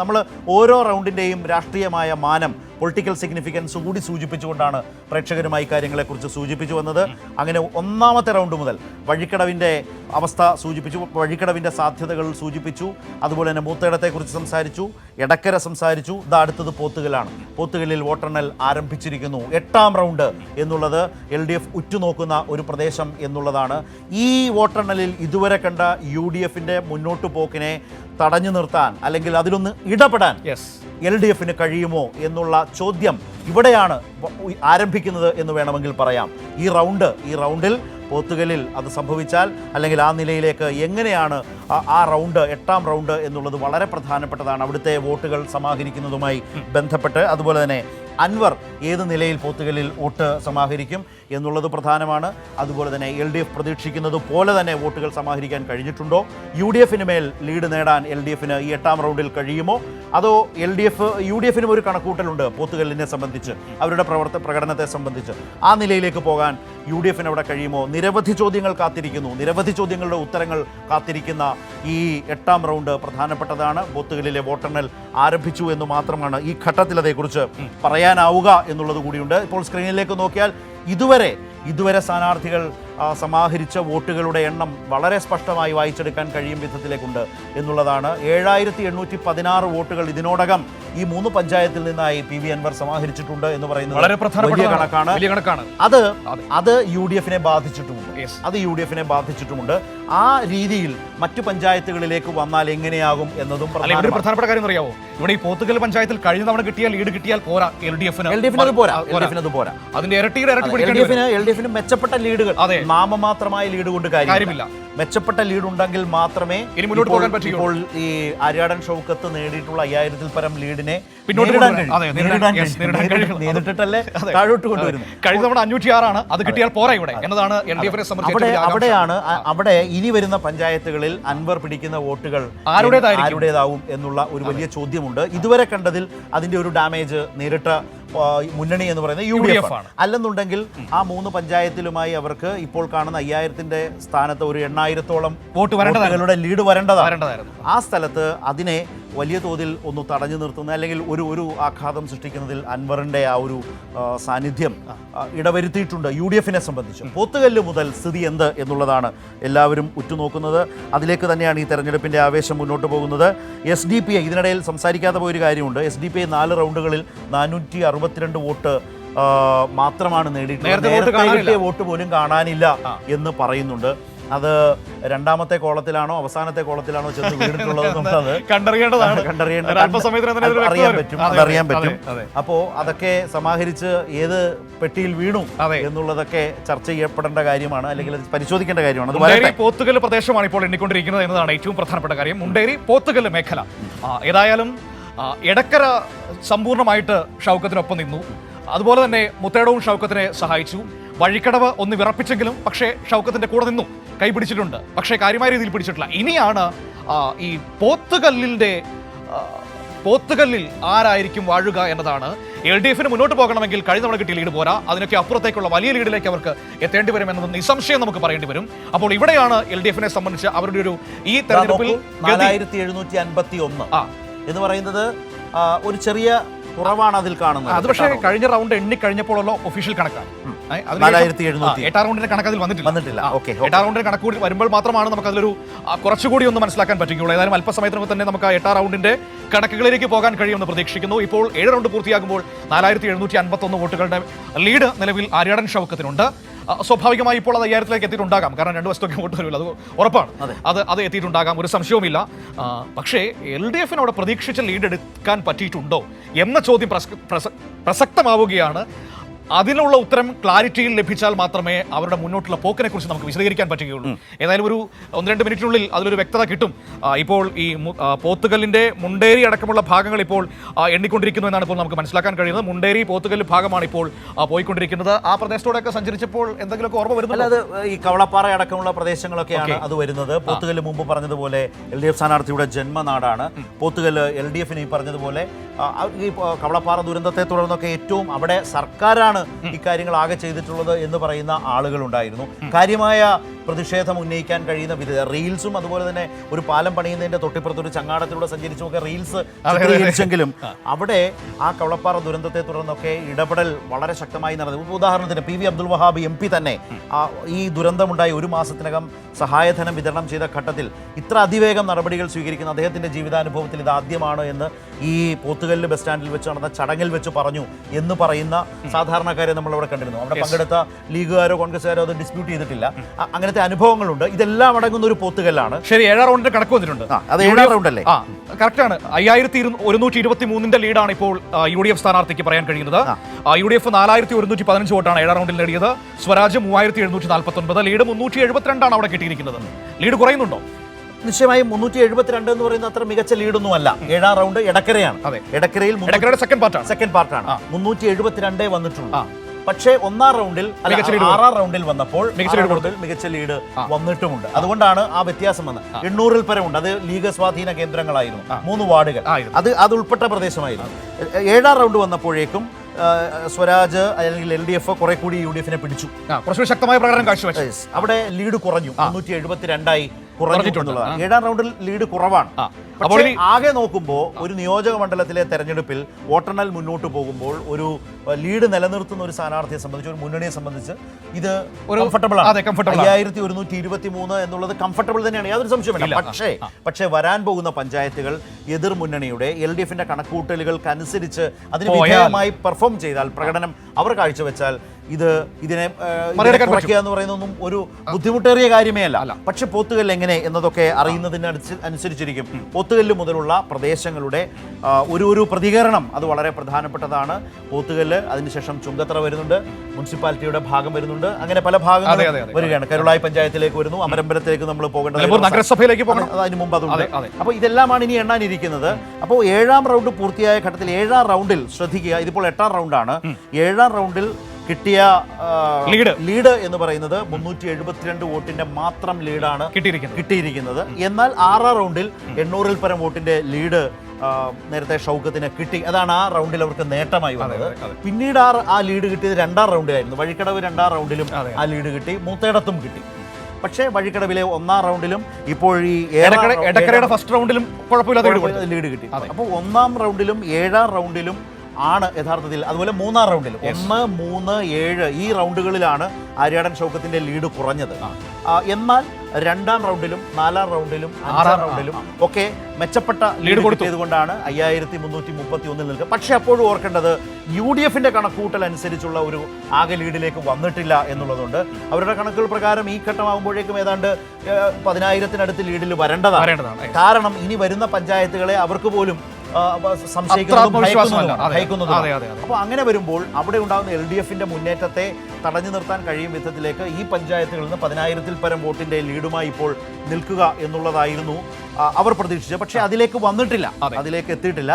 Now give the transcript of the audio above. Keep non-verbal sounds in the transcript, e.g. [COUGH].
നമ്മൾ ഓരോ റൗണ്ടിന്റെയും രാഷ്ട്രീയമായ മാനം പൊളിറ്റിക്കൽ സിഗ്നിഫിക്കൻസ് കൂടി സൂചിപ്പിച്ചുകൊണ്ടാണ് പ്രേക്ഷകരുമായി കാര്യങ്ങളെക്കുറിച്ച് സൂചിപ്പിച്ചു വന്നത്. അങ്ങനെ ഒന്നാമത്തെ റൗണ്ട് മുതൽ വഴിക്കടവിന്റെ അവസ്ഥ സൂചിപ്പിച്ചു വഴിക്കടവിന്റെ സാധ്യതകൾ സൂചിപ്പിച്ചു അതുപോലെ തന്നെ മൂത്തേടത്തെക്കുറിച്ച് സംസാരിച്ചു എടക്കര സംസാരിച്ചു. ഇത് അടുത്തത് പോത്തുകലാണ്. പോത്തുകലിൽ വോട്ടെണ്ണൽ ആരംഭിച്ചിരിക്കുന്നു. എട്ടാം റൗണ്ട് എന്നുള്ളത് എൽ ഡി എഫ് ഉറ്റുനോക്കുന്ന ഒരു പ്രദേശം എന്നുള്ളതാണ്. ഈ വോട്ടെണ്ണലിൽ ഇതുവരെ കണ്ട യു ഡി എഫിന്റെ മുന്നോട്ട് പോക്കിനെ തടഞ്ഞു നിർത്താൻ അല്ലെങ്കിൽ അതിലൊന്ന് ഇടപെടാൻ യെസ് എൽ ഡി എഫിന് കഴിയുമോ എന്നുള്ള ചോദ്യം ഇവിടെയാണ് ആരംഭിക്കുന്നത് എന്ന് വേണമെങ്കിൽ പറയാം. ഈ റൗണ്ട് ഈ റൗണ്ടിൽ പോത്തുകലിൽ അത് സംഭവിച്ചാൽ അല്ലെങ്കിൽ ആ നിലയിലേക്ക് എങ്ങനെയാണ് ആ റൗണ്ട് എട്ടാം റൗണ്ട് എന്നുള്ളത് വളരെ പ്രധാനപ്പെട്ടതാണ്. അവിടുത്തെ വോട്ടുകൾ സമാഹരിക്കുന്നതുമായി ബന്ധപ്പെട്ട് അതുപോലെ തന്നെ അൻവർ ഏത് നിലയിൽ പോത്തുകലിൽ വോട്ട് സമാഹരിക്കും എന്നുള്ളത് പ്രധാനമാണ്. അതുപോലെ തന്നെ എൽ ഡി എഫ് പ്രതീക്ഷിക്കുന്നത് പോലെ തന്നെ വോട്ടുകൾ സമാഹരിക്കാൻ കഴിഞ്ഞിട്ടുണ്ടോ? യു ഡി എഫിന് മേൽ ലീഡ് നേടാൻ എൽ ഡി എഫിന് ഈ എട്ടാം റൗണ്ടിൽ കഴിയുമോ? അതോ L D F U D എഫിനും ഒരു കണക്കൂട്ടലുണ്ട് പോത്തുകല്ലിനെ സംബന്ധിച്ച് അവരുടെ പ്രവർത്ത പ്രകടനത്തെ സംബന്ധിച്ച്. ആ നിലയിലേക്ക് പോകാൻ യു ഡി എഫിന് അവിടെ കഴിയുമോ? നിരവധി ചോദ്യങ്ങൾ കാത്തിരിക്കുന്നു. നിരവധി ചോദ്യങ്ങളുടെ ഉത്തരങ്ങൾ കാത്തിരിക്കുന്ന ഈ എട്ടാം റൗണ്ട് പ്രധാനപ്പെട്ടതാണ്. ബൂത്തുകളിലെ വോട്ടെണ്ണൽ ആരംഭിച്ചു എന്ന് മാത്രമാണ് ഈ ഘട്ടത്തിൽ അതേക്കുറിച്ച് പറയാനാവുക എന്നുള്ളത് കൂടിയുണ്ട്. ഇപ്പോൾ സ്ക്രീനിലേക്ക് നോക്കിയാൽ ഇതുവരെ ഇതുവരെ സ്ഥാനാർത്ഥികൾ സമാഹരിച്ച വോട്ടുകളുടെ എണ്ണം വളരെ സ്പഷ്ടമായി വായിച്ചെടുക്കാൻ കഴിയും വിധത്തിലേക്കുണ്ട് എന്നുള്ളതാണ്. ഏഴായിരത്തി എണ്ണൂറ്റി പതിനാറ് വോട്ടുകൾ ഇതിനോടകം ഈ മൂന്ന് പഞ്ചായത്തിൽ നിന്നായി പി വി അൻവർ സമാഹരിച്ചിട്ടുണ്ട് എന്ന് പറയുന്നത് വളരെ വലിയ കണക്കാണ്. വലിയ കണക്കാണ്. അത് അത്. യു ഡി എഫിനെ ബാധിച്ചിട്ടുമുണ്ട്. അത് യു ഡി എഫിനെ ബാധിച്ചിട്ടുമുണ്ട്. ആ രീതിയിൽ മറ്റു പഞ്ചായത്തുകളിലേക്ക് വന്നാൽ എങ്ങനെയാകും എന്നതും പ്രധാനപ്പെട്ട കാര്യം അറിയാവോ? ഇവിടെ ഈ പോത്തുകൽ പഞ്ചായത്തിൽ കഴിഞ്ഞ തവണ കിട്ടിയ ലീഡ് കിട്ടിയാൽ പോരാ. എൽ ഡി എഫിന്. എൽ ഡി എഫിന് പോരാ. എൽ ഡി എഫിന് പോരാ. അതിന്റെ ഇരട്ടിയുടെ ഇരട്ടി എൽ ഡി എഫിന് എൽ ഡി എഫിന് മെച്ചപ്പെട്ട ലീഡുകൾ. അതെ. നാമമാത്രമായ ലീഡ് കൊണ്ട് കാര്യമില്ല. മെച്ചപ്പെട്ട ലീഡ് ഉണ്ടെങ്കിൽ മാത്രമേ ഇനി മുന്നോട്ട് ഇപ്പോൾ- പോകാൻ പറ്റൂ ഇപ്പോൾ ഈ അരിയാടൻ ഷൗക്കത്ത് നേടിയിട്ടുള്ള അയ്യായിരത്തിൽ പരം ലീഡിനെ പിന്നോട്ട് നേരിടാൻ കഴിയും. അതെ, നേരിടാൻ- നേരിടാൻ yes, കഴിയും. നേരിടാൻ നേരിട്ട് കഴിയും. നേരിട്ടിട്ടല്ലേ താഴോട്ട് കൊണ്ടുവരുന്നത് കഴിഞ്ഞ തവണ അഞ്ഞൂറ്റി ആറാണ് അത്. കിട്ടിയാൽ പോരാ ഇവിടെ. എന്നതാണ് എൽ ഡി എഫിനെ അവിടെ ഏറ്റവും വലിയ ആകാംക്ഷ. അവിടെയാണ് അവിടെ ഇനി വരുന്ന പഞ്ചായത്തുകളിൽ അൻവർ പിടിക്കുന്ന വോട്ടുകൾ? ആരുടേതാവും എന്നുള്ള ഒരു വലിയ ചോദ്യമുണ്ട്. ഇതുവരെ കണ്ടതിൽ അതിന്റെ ഒരു ഡാമേജ് നേരിട്ട മുന്നണി എന്ന് പറയുന്നത് യു ഡി എഫ് ആണ്. അല്ലെന്നുണ്ടെങ്കിൽ ആ മൂന്ന് പഞ്ചായത്തിലുമായി അവർക്ക് ഇപ്പോൾ കാണുന്ന അയ്യായിരത്തിന്റെ സ്ഥാനത്ത് ഒരു എണ്ണായിരത്തോളം വോട്ട് വരേണ്ടതായിരുന്നു. ലീഡ് വരേണ്ടതാണ്. വരേണ്ടതായിരുന്നു. ആ സ്ഥലത്ത് അതിനെ വലിയ തോതിൽ ഒന്ന് തടഞ്ഞു നിർത്തുന്ന അല്ലെങ്കിൽ ഒരു ഒരു ആഘാതം സൃഷ്ടിക്കുന്നതിൽ അൻവറിന്റെ ആ ഒരു സാന്നിധ്യം ഇടവരുത്തിയിട്ടുണ്ട് യു ഡി എഫിനെ സംബന്ധിച്ച്. പോത്തുകല്ല് മുതൽ സ്ഥിതി എന്ത് എന്നുള്ളതാണ് എല്ലാവരും ഉറ്റുനോക്കുന്നത്. അതിലേക്ക് തന്നെയാണ് ഈ തെരഞ്ഞെടുപ്പിന്റെ ആവേശം മുന്നോട്ട് പോകുന്നത്. എസ് ഡി പി ഐ ഇതിനിടയിൽ സംസാരിക്കാതെ പോയൊരു കാര്യമുണ്ട്. എസ് ഡി പി ഐ നാല് റൗണ്ടുകളിൽ നാനൂറ്റി അറുപത്തിരണ്ട് വോട്ട് മാത്രമാണ് നേടിയിട്ടുള്ളത്. നേരത്തെ വോട്ട് പോലും കാണാനില്ല എന്ന് പറയുന്നുണ്ട്. അത് രണ്ടാമത്തെ കോളത്തിലാണോ അവസാനത്തെ കോളത്തിലാണോ ചെന്ന് വീണിട്ടുള്ളത് [LAUGHS] കണ്ടറിയേണ്ടതാണ്. അറിയാൻ പറ്റും. അതറിയാൻ പറ്റും. അപ്പോൾ അപ്പോ അതൊക്കെ സമാഹരിച്ച് ഏത് പെട്ടിയിൽ വീണു എന്നുള്ളതൊക്കെ ചർച്ച ചെയ്യപ്പെടേണ്ട കാര്യമാണ് അല്ലെങ്കിൽ പരിശോധിക്കേണ്ട കാര്യമാണ്. മുണ്ടേരി വരട്ടെ. പോത്തുകല്ല് പ്രദേശമാണ് ഇപ്പോൾ എണ്ണിക്കൊണ്ടിരിക്കുന്നത് എന്നതാണ് ഏറ്റവും പ്രധാനപ്പെട്ട കാര്യം. മുണ്ടേരി പോത്തുകൽ മേഖല. ഏതായാലും ഇടക്കര എടക്കര സമ്പൂർണമായിട്ട് ഷൗക്കത്തിനൊപ്പം നിന്നു. അതുപോലെ തന്നെ മുത്തേടവും ഷൗക്കത്തിനെ സഹായിച്ചു. വഴിക്കടവ് ഒന്ന് വിറപ്പിച്ചെങ്കിലും പക്ഷേ ഷൗക്കത്തിന്റെ കൂടെ നിന്നു. കൈപിടിച്ചിട്ടുണ്ട്. പക്ഷേ കാര്യമായ രീതിയിൽ പിടിച്ചിട്ടില്ല. ഇനിയാണ് ഈ പോത്തുകല്ലിന്റെ പോത്തുകല്ലിൽ ആരായിരിക്കും വാഴുക എന്നതാണ്. എൽ ഡി എഫിന് മുന്നോട്ട് പോകണമെങ്കിൽ കഴിഞ്ഞ തവണ കിട്ടിയ ലീഡ് പോരാ. അതിനൊക്കെ അപ്പുറത്തേക്കുള്ള വലിയ ലീഡിലേക്ക് അവർക്ക് എത്തേണ്ടി വരുമെന്നത് നിസംശയം നമുക്ക് പറയേണ്ടി വരും. അപ്പോൾ ഇവിടെയാണ് എൽ ഡി എഫിനെ സംബന്ധിച്ച് അവരുടെ ഒരു ഈ തെരഞ്ഞെടുപ്പിൽ ഗതി- നാലായിരത്തി എഴുന്നൂറ്റി അൻപത്തി ഒന്ന് ആ. എന്ന് പറയുന്നത് ഒരു ചെറിയ കുറവാണ് അതിൽ കാണുന്നത്. അത് പക്ഷേ കഴിഞ്ഞ റൗണ്ട് എണ്ണി കഴിഞ്ഞപ്പോഴുള്ള ഒഫീഷ്യൽ കണക്കാണ് എട്ടാം റൗണ്ടിന്റെ കണക്ക് അതിൽ വന്നിട്ടില്ല. വന്നിട്ടില്ല. ഓക്കെ എട്ടാം റൗണ്ടിന്റെ കണക്ക് കൂടി വരുമ്പോൾ മാത്രമാണ് നമുക്ക് അതിലൊരു കുറച്ചുകൂടി ഒന്ന് മനസ്സിലാക്കാൻ പറ്റുകയുള്ളൂ. ഏതായാലും അല്പസമയത്തിനകം തന്നെ നമുക്ക് എട്ടാം റൗണ്ടിന്റെ കണക്കുകളിലേക്ക് പോകാൻ കഴിയുമെന്ന് പ്രതീക്ഷിക്കുന്നു. ഇപ്പോൾ ഏഴ് റൗണ്ട് പൂർത്തിയാകുമ്പോൾ നാലായിരത്തി എഴുന്നൂറ്റി അൻപത്തൊന്ന് വോട്ടുകളുടെ ലീഡ് നിലവിൽ ആര്യാടൻ ഷൗക്കത്തിനുണ്ട്. സ്വാഭാവികമായി ഇപ്പോൾ അത് അയ്യായിരത്തിലേക്ക് എത്തിയിട്ടുണ്ടാകാം. കാരണം രണ്ട് വശത്തൊക്കെ വോട്ട് വരുമല്ലോ. അത് ഉറപ്പാണ്. അത്. അത് എത്തിയിട്ടുണ്ടാകാം. ഒരു സംശയവുമില്ല. പക്ഷേ എൽ ഡി എഫിനോട് പ്രതീക്ഷിച്ച ലീഡ് എടുക്കാൻ പറ്റിയിട്ടുണ്ടോ എന്ന ചോദ്യം പ്രസ- പ്രസ- പ്രസക്തമാവുകയാണ് അതിനുള്ള ഉത്തരം ക്ലാരിറ്റിയിൽ ലഭിച്ചാൽ മാത്രമേ അവരുടെ മുന്നോട്ടുള്ള പോക്കിനെ കുറിച്ച് നമുക്ക് വിശദീകരിക്കാൻ പറ്റുകയുള്ളൂ. ഏതായാലും ഒരു ഒന്ന് രണ്ട് മിനിറ്റിനുള്ളിൽ അതിലൊരു വ്യക്തത കിട്ടും. ഇപ്പോൾ ഈ പോത്തുകല്ലിന്റെ മുണ്ടേരി അടക്കമുള്ള ഭാഗങ്ങൾ ഇപ്പോൾ എണ്ണിക്കൊണ്ടിരിക്കുന്നു എന്നാണ് ഇപ്പോൾ നമുക്ക് മനസ്സിലാക്കാൻ കഴിയുന്നത്. മുണ്ടേരി പോത്തുകല്ല് ഭാഗമാണ് ഇപ്പോൾ പോയിക്കൊണ്ടിരിക്കുന്നത്. ആ പ്രദേശത്തോടെയൊക്കെ സഞ്ചരിച്ചപ്പോൾ എന്തെങ്കിലുമൊക്കെ ഓർമ്മ വരുന്നു അത് ഈ കവളപ്പാറ അടക്കമുള്ള പ്രദേശങ്ങളൊക്കെയാണ് അത് വരുന്നത്. പോത്തുകല്ല് മുമ്പ് പറഞ്ഞതുപോലെ എൽ ഡി എഫ് സ്ഥാനാർത്ഥിയുടെ ജന്മനാടാണ്. പോത്തുകല്ല് എൽ ഡി എഫിന് ഈ പറഞ്ഞതുപോലെ ഈ കവളപ്പാറ ദുരന്തത്തെ തുടർന്നൊക്കെ ഏറ്റവും അവിടെ സർക്കാരാണ് ഇക്കാര്യങ്ങൾ ആകെ ചെയ്തിട്ടുള്ളത് എന്ന് പറയുന്ന ആളുകളുണ്ടായിരുന്നു. കാര്യമായ പ്രതിഷേധം ഉന്നയിക്കാൻ കഴിയുന്ന വിധ റീൽസും അതുപോലെ തന്നെ ഒരു പാലം പണിയുന്നതിന്റെ തൊട്ടിപ്പുറത്ത് ഒരു ചങ്ങാടത്തിലൂടെ സഞ്ചരിച്ചുമൊക്കെ റീൽസ് ചിത്രീകരിച്ചെങ്കിലും അവിടെ ആ കവളപ്പാറ ദുരന്തത്തെ തുടർന്നൊക്കെ ഇടപെടൽ വളരെ ശക്തമായി നടന്നു. ഉദാഹരണത്തിന് P V Abdul Wahab M P തന്നെ ഈ ദുരന്തമുണ്ടായി ഒരു മാസത്തിനകം സഹായധനം വിതരണം ചെയ്ത ഘട്ടത്തിൽ ഇത്ര അതിവേഗം നടപടികൾ സ്വീകരിക്കുന്ന അദ്ദേഹത്തിന്റെ ജീവിതാനുഭവത്തിൽ ഇത് ആദ്യമാണ് എന്ന് ഈ പോത്തുകല്ല് ബസ് സ്റ്റാൻഡിൽ വെച്ച് നടന്ന ചടങ്ങിൽ വെച്ച് പറഞ്ഞു എന്ന് പറയുന്ന സാധാരണക്കാരെ നമ്മൾ അവിടെ കണ്ടിരുന്നു. അവിടെ പങ്കെടുത്ത ലീഗുകാരോ കോൺഗ്രസ്സുകാരോ അത് ഡിസ്പ്യൂട്ട് ചെയ്തിട്ടില്ല. അങ്ങനത്തെ അനുഭവങ്ങളുണ്ട്. ഇതെല്ലാം അടങ്ങുന്ന ഒരു പോത്തുകല്ലാണ്. ശരി ഏഴാം റൗണ്ടിന്റെ കണക്ക് വന്നിട്ടുണ്ട്. അത് ഏഴാം റൗണ്ട് അല്ലേ ആ കറക്റ്റ് ആണ് അയ്യായിരത്തി ഒരുന്നൂറ്റി ഇരുപത്തി മൂന്നിന്റെ ലീഡാണ് ഇപ്പോൾ യു ഡി എഫ് സ്ഥാനാർത്ഥിക്ക് പറയാൻ കഴിയുന്നത്. യു ഡി എഫ് നാലായിരത്തി ഒരുന്നൂറ്റി പതിനഞ്ച് വോട്ടാണ് ഏഴാം റൗണ്ടിൽ നേടിയത്. സ്വരാജ് മൂവായിരത്തി എഴുന്നൂറ്റി നാൽപ്പത്തി ഒൻപത് ലീഡ് മുന്നൂറ്റി എഴുപത്തിരണ്ടാണ് അവിടെ കിട്ടിയിരിക്കുന്നത്. ലീഡ് കുറയുന്നുണ്ടോ? നിശ്ചയമായും മുന്നൂറ്റി എഴുപത്തിരണ്ട് എന്ന് പറയുന്ന അത്ര മികച്ച ലീഡൊന്നും അല്ല ഏഴാം റൗണ്ട് എടക്കരയാണ്. ഇടക്കരയിൽ എടക്കരയിൽ സെക്കൻഡ് പാർട്ടാണ് സെക്കൻഡ് പാർട്ടാണ് മുന്നൂറ്റി എഴുപത്തിരണ്ടേ വന്നിട്ടുള്ളൂ. പക്ഷേ ഒന്നാം റൗണ്ടിൽ ആറാം റൗണ്ടിൽ വന്നപ്പോൾ മികച്ച ലീഡ് വന്നിട്ടുമുണ്ട്. അതുകൊണ്ടാണ് ആ വ്യത്യാസം വന്നത്. എണ്ണൂറിൽ പരമുണ്ട് അത് ലീഗ് സ്വാധീന കേന്ദ്രങ്ങളായിരുന്നു. മൂന്ന് വാർഡുകൾ. അത് അത് ഉൾപ്പെട്ട പ്രദേശമായിരുന്നു. ഏഴാം റൗണ്ട് വന്നപ്പോഴേക്കും സ്വരാജ് അല്ലെങ്കിൽ എൽ ഡി എഫ് കുറെ കൂടി യു ഡി എഫിനെ പിടിച്ചു. ശക്തമായ പ്രകടനം കാഴ്ചവെച്ചു. അവിടെ ലീഡ് കുറഞ്ഞു. മുന്നൂറ്റി എഴുപത്തിരണ്ടായി കുറഞ്ഞു കുറഞ്ഞിട്ടുണ്ട്. ഏഴാം റൗണ്ടിൽ ലീഡ് കുറവാണ്. അപ്പോൾ ആകെ നോക്കുമ്പോൾ ഒരു നിയോജക മണ്ഡലത്തിലെ തെരഞ്ഞെടുപ്പിൽ വോട്ടെണ്ണൽ മുന്നോട്ട് പോകുമ്പോൾ ഒരു ലീഡ് നിലനിർത്തുന്ന ഒരു സ്ഥാനാർത്ഥിയെ സംബന്ധിച്ച് ഒരു മുന്നണിയെ സംബന്ധിച്ച് ഇത് ഒരു- കംഫർട്ടബിൾ ആണ്. അയ്യായിരത്തി ഒരുന്നൂറ്റി ഇരുപത്തി മൂന്ന് എന്നുള്ളത് കംഫർട്ടബിൾ തന്നെയാണ്. യാതൊരു സംശയമില്ല പക്ഷേ പക്ഷേ വരാൻ പോകുന്ന പഞ്ചായത്തുകൾ എതിർ മുന്നണിയുടെ എൽ ഡി എഫിന്റെ കണക്കൂട്ടലുകൾക്കനുസരിച്ച് അതിന് വിധേയമായി പെർഫോം ചെയ്താൽ പ്രകടനം അവർ കാഴ്ചവെച്ചാൽ ഇത് ഇതിനെ കുറയ്ക്കുക എന്ന് പറയുന്നതൊന്നും ഒരു ബുദ്ധിമുട്ടേറിയ കാര്യമേ അല്ല. പക്ഷെ പോത്തുകല്ല് എങ്ങനെ എന്നതൊക്കെ അറിയുന്നതിന് അനുസരിച്ചിരിക്കും. പോത്തുകല്ല് മുതലുള്ള പ്രദേശങ്ങളുടെ ഒരു ഒരു പ്രതികരണം അത് വളരെ പ്രധാനപ്പെട്ടതാണ്. പോത്തുകല്ല് അതിനുശേഷം ചുങ്കത്തറ വരുന്നുണ്ട്. മുനിസിപ്പാലിറ്റിയുടെ ഭാഗം വരുന്നുണ്ട്. അങ്ങനെ പല ഭാഗങ്ങളും. വരികയാണ്. കരുളായി പഞ്ചായത്തിലേക്ക് വരുന്നു. അമരമ്പലത്തിലേക്ക് നമ്മൾ പോകേണ്ടത് നഗരസഭയിലേക്ക് പോകണം. അതെ, അതിന് മുമ്പ് അതുണ്ട്. അതെ, അതെ. അപ്പോൾ ഇതെല്ലാമാണ് ഇനി എണ്ണാനിരിക്കുന്നത്. അപ്പോൾ ഏഴാം റൗണ്ട് പൂർത്തിയായ ഘട്ടത്തിൽ ഏഴാം റൗണ്ടിൽ ശ്രദ്ധിക്കുക. ഇതിപ്പോൾ എട്ടാം റൗണ്ടാണ്. ഏഴാം റൗണ്ടിൽ കിട്ടിയ ലീഡ്. ലീഡ് എന്ന് പറയുന്നത് മുന്നൂറ്റി എഴുപത്തിരണ്ട് വോട്ടിന്റെ മാത്രം ലീഡാണ് കിട്ടിയിരിക്കുന്നത്. എന്നാൽ ആറാം റൗണ്ടിൽ എണ്ണൂറിൽ പരം വോട്ടിന്റെ ലീഡ് നേരത്തെ ഷൗക്കത്തിന് കിട്ടി. അതാണ് ആ റൗണ്ടിൽ അവർക്ക് നേട്ടമായി വന്നത്. പിന്നീട് ആ ആ ലീഡ് കിട്ടിയത് രണ്ടാം റൗണ്ടിലായിരുന്നു. വഴിക്കടവ് രണ്ടാം റൗണ്ടിലും ആ ലീഡ് കിട്ടി. മൂത്തേടത്തും കിട്ടി. പക്ഷേ വഴിക്കടവിലെ ഒന്നാം റൗണ്ടിലും ഇപ്പോൾ ഈ ഫസ്റ്റ് റൗണ്ടിലും കുഴപ്പമില്ലാതെ ലീഡ് കിട്ടി. അപ്പോൾ ഒന്നാം റൗണ്ടിലും ഏഴാം റൗണ്ടിലും ആണ് യഥാർത്ഥത്തിൽ. അതുപോലെ മൂന്നാം റൗണ്ടിൽ ഒന്ന് മൂന്ന് ഏഴ് ഈ റൗണ്ടുകളിലാണ് ആര്യാടൻ ഷൗക്കത്തിന്റെ ലീഡ് കുറഞ്ഞത്. എന്നാൽ രണ്ടാം റൗണ്ടിലും നാലാം റൗണ്ടിലും ആറാം റൗണ്ടിലും ഒക്കെ മെച്ചപ്പെട്ട ലീഡ് കൊടുത്തു. കൊടുത്തതുകൊണ്ടാണ് അയ്യായിരത്തി മുന്നൂറ്റി മുപ്പത്തി ഒന്നിൽ നിൽക്കുക. പക്ഷേ അപ്പോഴും ഓർക്കേണ്ടത് യു ഡി എഫിന്റെ കണക്കൂട്ടൽ അനുസരിച്ചുള്ള ഒരു ആകെ ലീഡിലേക്ക് വന്നിട്ടില്ല എന്നുള്ളതുകൊണ്ട് അവരുടെ കണക്കുകൾ പ്രകാരം ഈ ഘട്ടമാകുമ്പോഴേക്കും ഏതാണ്ട് പതിനായിരത്തിനടുത്ത് ലീഡിൽ വരേണ്ടതാണ്. കാരണം ഇനി വരുന്ന പഞ്ചായത്തുകളെ അവർക്ക് പോലും അപ്പോൾ അങ്ങനെ വരുമ്പോൾ അവിടെ ഉണ്ടാകുന്ന എൽ ഡി എഫിന്റെ മുന്നേറ്റത്തെ തടഞ്ഞു നിർത്താൻ കഴിയും വിധത്തിലേക്ക് ഈ പഞ്ചായത്തുകളിൽ നിന്ന് പതിനായിരത്തിൽ പരം വോട്ടിന്റെ ലീഡുമായി ഇപ്പോൾ നിൽക്കുക എന്നുള്ളതായിരുന്നു അവർ പ്രതീക്ഷിച്ചത്. പക്ഷേ അതിലേക്ക് വന്നിട്ടില്ല. അതിലേക്ക് എത്തിയിട്ടില്ല.